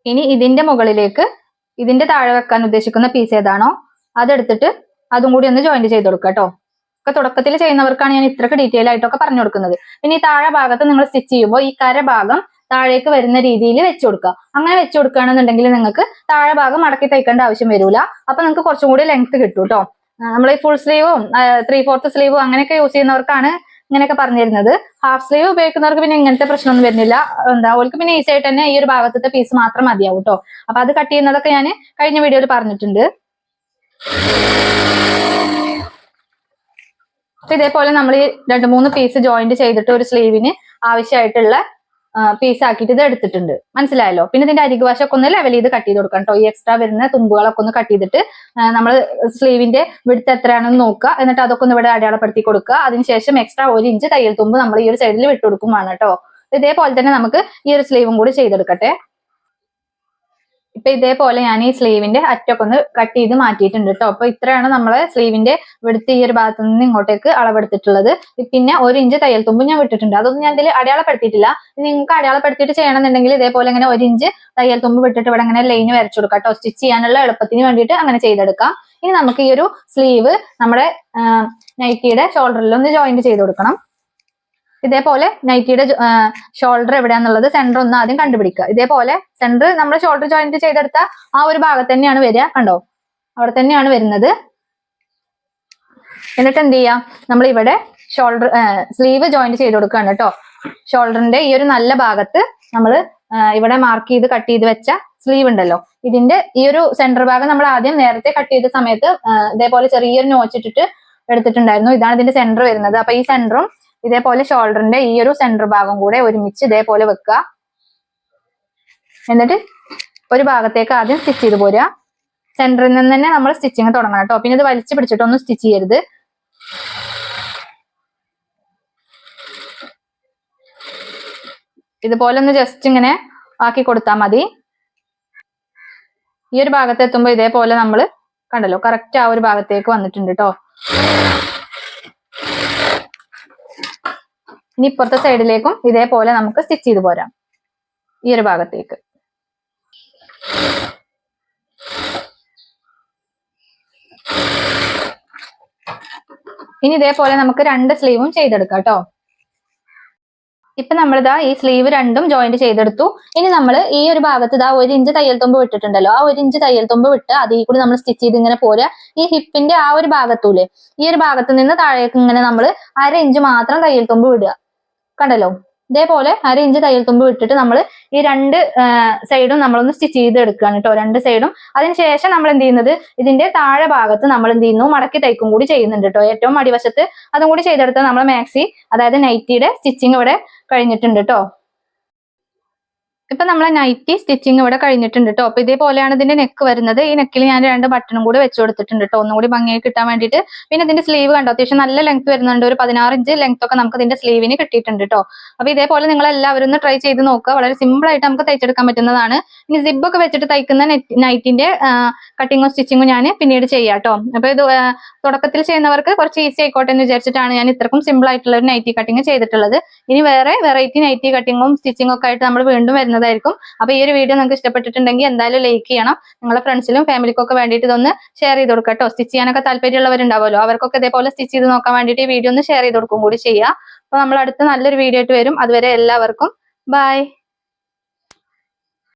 ഇനി ഇതിന്റെ മുകളിലേക്ക് ഇതിന്റെ താഴെ വെക്കാൻ ഉദ്ദേശിക്കുന്ന പീസ് ഏതാണോ അതെടുത്തിട്ട് അതും കൂടി ഒന്ന് ജോയിന്റ് ചെയ്ത് കൊടുക്കുക കേട്ടോ. ഒക്കെ തുടക്കത്തിൽ ചെയ്യുന്നവർക്കാണ് ഞാൻ ഇത്രക്ക് ഡീറ്റെയിൽ ആയിട്ടൊക്കെ പറഞ്ഞു കൊടുക്കുന്നത്. ഇനി താഴെ ഭാഗത്ത് നിങ്ങൾ സ്റ്റിച്ച് ചെയ്യുമ്പോൾ ഈ കര ഭാഗം താഴേക്ക് വരുന്ന രീതിയിൽ വെച്ചു കൊടുക്കുക. അങ്ങനെ വെച്ചു കൊടുക്കുകയാണെന്നുണ്ടെങ്കിൽ നിങ്ങൾക്ക് താഴെ ഭാഗം മടക്കി തയ്ക്കേണ്ട ആവശ്യം വരില്ല അപ്പൊ നിങ്ങൾക്ക് കുറച്ചും കൂടി ലെങ്ത് കിട്ടും കേട്ടോ നമ്മൾ ഈ ഫുൾ സ്ലീവും ത്രീ ഫോർത്ത് സ്ലീവും അങ്ങനെയൊക്കെ യൂസ് ചെയ്യുന്നവർക്കാണ് ഇങ്ങനെയൊക്കെ പറഞ്ഞിരുന്നത്. ഹാഫ് സ്ലീവ് ഉപയോഗിക്കുന്നവർക്ക് പിന്നെ ഇങ്ങനത്തെ പ്രശ്നമൊന്നും വരുന്നില്ല. എന്താ അവൾക്ക് പിന്നെ ഈസി ആയിട്ട് തന്നെ ഈ ഒരു ഭാഗത്തെ പീസ് മാത്രം മതിയാവും കേട്ടോ അപ്പൊ അത് കട്ട് ചെയ്യുന്നതൊക്കെ ഞാൻ കഴിഞ്ഞ വീഡിയോയിൽ പറഞ്ഞിട്ടുണ്ട്. ഇതേപോലെ നമ്മൾ ഈ രണ്ട് മൂന്ന് പീസ് ജോയിന്റ് ചെയ്തിട്ട് ഒരു സ്ലീവിന് ആവശ്യമായിട്ടുള്ള പീസ് ആക്കിയിട്ട് ഇത് എടുത്തിട്ടുണ്ട്. മനസ്സിലായല്ലോ? പിന്നെ ഇതിന്റെ അരികുവശമൊക്കെ ഒന്ന് ലെവൽ ചെയ്ത് കട്ട് ചെയ്ത് കൊടുക്കണം കേട്ടോ ഈ എക്സ്ട്രാ വരുന്ന തുമ്പുകളൊക്കെ ഒന്ന് കട്ട് ചെയ്തിട്ട് നമ്മൾ സ്ലീവിന്റെ വിടുത്ത് എത്രയാണെന്ന് നോക്കുക. എന്നിട്ട് അതൊക്കെ ഒന്ന് ഇവിടെ അടയാളപ്പെടുത്തി കൊടുക്കുക. അതിനുശേഷം എക്സ്ട്രാ ഒരു ഇഞ്ച് തയ്യൽ തുമ്പ് നമ്മൾ ഈ ഒരു സൈഡിൽ വിട്ടു കേട്ടോ ഇതേപോലെ തന്നെ നമുക്ക് ഈ ഒരു സ്ലീവും കൂടി ചെയ്തെടുക്കട്ടെ. ഇപ്പൊ ഇതേപോലെ ഞാൻ ഈ സ്ലീവിന്റെ അറ്റൊക്കെ ഒന്ന് കട്ട് ചെയ്ത് മാറ്റിയിട്ടുണ്ട് കേട്ടോ അപ്പൊ ഇത്രയാണ് നമ്മളെ സ്ലീവിന്റെ വെടുത്ത് ഈ ഒരു ഭാഗത്ത് നിന്ന് ഇങ്ങോട്ടേക്ക് അളവെടുത്തിട്ടുള്ളത്. പിന്നെ ഒരു ഇഞ്ച് തയ്യൽ തുമ്പ് ഞാൻ വിട്ടിട്ടുണ്ട്. അതൊന്നും ഞാൻ ഇതിൽ അടയാളപ്പെടുത്തിയിട്ടില്ല. നിങ്ങൾക്ക് അടയാളപ്പെടുത്തിയിട്ട് ചെയ്യണമെന്നുണ്ടെങ്കിൽ ഇതേപോലെ ഇങ്ങനെ ഒരു ഇഞ്ച് തയ്യൽ തുമ്പ് വിട്ടിട്ട് ഇവിടെ ഇങ്ങനെ ലൈൻ വരച്ചു കൊടുക്കാം കേട്ടോ സ്റ്റിച്ച് ചെയ്യാനുള്ള എളുപ്പത്തിന് വേണ്ടിയിട്ട് അങ്ങനെ ചെയ്തെടുക്കാം. ഇനി നമുക്ക് ഈ ഒരു സ്ലീവ് നമ്മുടെ നൈറ്റിയുടെ ഷോൾഡറിൽ ഒന്ന് ജോയിന്റ് ചെയ്ത് കൊടുക്കണം. ഇതേപോലെ നൈറ്റിയുടെ ഷോൾഡർ എവിടെയാന്നുള്ളത് സെന്റർ ഒന്ന് ആദ്യം കണ്ടുപിടിക്കുക. ഇതേപോലെ സെന്റർ നമ്മൾ ഷോൾഡർ ജോയിന്റ് ചെയ്തെടുത്ത ആ ഒരു ഭാഗത്ത് തന്നെയാണ് വരിക. കണ്ടോ? അവിടെ തന്നെയാണ് വരുന്നത്. എന്നിട്ട് എന്ത് ചെയ്യാം? നമ്മൾ ഇവിടെ ഷോൾഡർ സ്ലീവ് ജോയിന്റ് ചെയ്ത് കൊടുക്കുകയാണ് കേട്ടോ. ഷോൾഡറിന്റെ ഈ ഒരു നല്ല ഭാഗത്ത് നമ്മൾ ഇവിടെ മാർക്ക് ചെയ്ത് കട്ട് ചെയ്ത് വെച്ച സ്ലീവ് ഉണ്ടല്ലോ. ഇതിന്റെ ഈ ഒരു സെന്റർ ഭാഗം നമ്മൾ ആദ്യം നേരത്തെ കട്ട് ചെയ്ത സമയത്ത് ഇതേപോലെ ചെറിയൊരു നോച്ചിട്ടിട്ട് എടുത്തിട്ടുണ്ടായിരുന്നു. ഇതാണ് ഇതിന്റെ സെന്റർ വരുന്നത്. അപ്പൊ ഈ സെന്ററും ഇതേപോലെ ഷോൾഡറിന്റെ ഈ ഒരു സെന്റർ ഭാഗം കൂടെ ഒരുമിച്ച് ഇതേപോലെ വെക്കുക. എന്നിട്ട് ഒരു ഭാഗത്തേക്ക് ആദ്യം സ്റ്റിച്ച് ചെയ്ത് പോരുക. സെന്ററിൽ നിന്ന് തന്നെ നമ്മൾ സ്റ്റിച്ചിങ് തുടങ്ങണം കേട്ടോ. പിന്നെ ഇത് വലിച്ചു പിടിച്ചിട്ടൊന്നും സ്റ്റിച്ച് ചെയ്യരുത്. ഇതുപോലെ ഒന്ന് ജസ്റ്റ് ഇങ്ങനെ ആക്കി കൊടുത്താൽ മതി. ഈ ഒരു ഭാഗത്ത് എത്തുമ്പോൾ ഇതേപോലെ നമ്മൾ കണ്ടല്ലോ കറക്റ്റ് ആ ഒരു ഭാഗത്തേക്ക് വന്നിട്ടുണ്ട് കേട്ടോ. ഇനി ഇപ്പുറത്തെ സൈഡിലേക്കും ഇതേപോലെ നമുക്ക് സ്റ്റിച്ച് ചെയ്ത് പോരാം. ഈ ഒരു ഭാഗത്തേക്ക്. ഇനി ഇതേപോലെ നമുക്ക് രണ്ട് സ്ലീവും ചെയ്തെടുക്കാം കേട്ടോ. ഇപ്പൊ നമ്മളിതാ ഈ സ്ലീവ് രണ്ടും ജോയിന്റ് ചെയ്തെടുത്തു. ഇനി നമ്മൾ ഈ ഒരു ഭാഗത്ത് ഇതാ ഒരു ഇഞ്ച് തയ്യൽ തുമ്പ് വിട്ടിട്ടുണ്ടല്ലോ. ആ ഒരു ഇഞ്ച് തയ്യൽ തുമ്പ് വിട്ട് അതിൽ കൂടി നമ്മൾ സ്റ്റിച്ച് ചെയ്ത് ഇങ്ങനെ പോരുക. ഈ ഹിപ്പിന്റെ ആ ഒരു ഭാഗത്തൂലെ ഈ ഒരു ഭാഗത്ത് നിന്ന് താഴേക്ക് ഇങ്ങനെ നമ്മൾ അര ഇഞ്ച് മാത്രം തയ്യൽ തുമ്പ് വിടുക. കണ്ടല്ലോ? ഇതേപോലെ അര ഇഞ്ച് തയ്യൽ തുമ്പ് വിട്ടിട്ട് നമ്മൾ ഈ രണ്ട് സൈഡും നമ്മളൊന്ന് സ്റ്റിച്ച് ചെയ്ത് എടുക്കുകയാണ് കേട്ടോ രണ്ട് സൈഡും അതിനുശേഷം നമ്മൾ എന്ത് ചെയ്യുന്നത്? ഇതിന്റെ താഴെ ഭാഗത്ത് നമ്മൾ എന്ത് ചെയ്യുന്നു? മടക്കി തയ്ക്കും കൂടി ചെയ്യുന്നുണ്ട് കേട്ടോ ഏറ്റവും അടിവശത്ത് അതും കൂടി ചെയ്തെടുത്താൽ നമ്മൾ മാക്സി അതായത് നൈറ്റിയുടെ സ്റ്റിച്ചിങ് ഇവിടെ കഴിഞ്ഞിട്ടുണ്ട് കേട്ടോ ഇപ്പൊ നമ്മളെ നൈറ്റി സ്റ്റിച്ചിങ് ഇവിടെ കഴിഞ്ഞിട്ടുണ്ട് കേട്ടോ അപ്പൊ ഇതേപോലെയാണ് ഇതിന്റെ നെക്ക് വരുന്നത്. ഈ നെക്കിൽ ഞാൻ രണ്ട് ബട്ടണും കൂടി വെച്ച് കൊടുത്തിട്ടുണ്ട് കേട്ടോ ഒന്നും കൂടി ഭംഗിയായി കിട്ടാൻ വേണ്ടിയിട്ട്. പിന്നെ ഇതിന്റെ സ്ലീവ് കണ്ടോ? അത്യാവശ്യം നല്ല ലെങ്ത് വരുന്നുണ്ട്. ഒരു പതിനാറ് ഇഞ്ച് ലെങ്ത് ഒക്കെ നമുക്ക് ഇതിന്റെ സ്ലീവിന് കിട്ടിയിട്ടുണ്ട് കേട്ടോ അപ്പൊ ഇതേപോലെ നിങ്ങൾ എല്ലാവരും ഒന്ന് ട്രൈ ചെയ്ത് നോക്കുക. വളരെ സിമ്പിൾ ആയിട്ട് നമുക്ക് തയ്ച്ചെടുക്കാൻ പറ്റുന്നതാണ്. ഇനി സിബ് ഒക്കെ വെച്ചിട്ട് തയ്ക്കുന്ന നൈറ്റിന്റെ കട്ടിങ്ങും സ്റ്റിച്ചിങ്ങും ഞാൻ പിന്നീട് ചെയ്യാം കേട്ടോ അപ്പൊ ഇത് തുടക്കത്തിൽ ചെയ്യുന്നവർക്ക് കുറച്ച് ഈസി ആയിക്കോട്ടെ എന്ന് വിചാരിച്ചിട്ടാണ് ഞാൻ ഇത്രക്കും സിമ്പിൾ ആയിട്ടുള്ള ഒരു നൈറ്റി കട്ടിങ് ചെയ്തിട്ടുള്ളത്. ഇനി വേറെ വെറൈറ്റി നൈറ്റി കട്ടിങ്ങും സ്റ്റിച്ചിങ്ങും ഒക്കെ ആയിട്ട് നമ്മൾ വീണ്ടും വരുന്നതായിരിക്കും അപ്പൊ ഈ ഒരു വീഡിയോ നിങ്ങൾക്ക് ഇഷ്ടപ്പെട്ടിട്ടുണ്ടെങ്കിൽ എന്തായാലും ലൈക്ക് ചെയ്യണം. നിങ്ങളുടെ ഫ്രണ്ട്സിലും ഫാമിലിക്കും ഒക്കെ വേണ്ടിയിട്ട് ഇതൊന്ന് ഷെയർ ചെയ്ത് കൊടുക്കുക കേട്ടോ. സ്റ്റിച്ച് ചെയ്യാനൊക്കെ താല്പര്യമുള്ളവരുണ്ടാവുമല്ലോ. അവർക്കൊക്കെ ഇതേപോലെ സ്റ്റിച്ച് ചെയ്ത് നോക്കാൻ വേണ്ടിയിട്ട് ഈ വീഡിയോ ഒന്ന് ഷെയർ ചെയ്ത് കൊടുക്കും കൂടി ചെയ്യുക അപ്പൊ നമ്മൾ അടുത്ത നല്ലൊരു വീഡിയോ ആയിട്ട് വരും. അതുവരെ എല്ലാവർക്കും ബൈ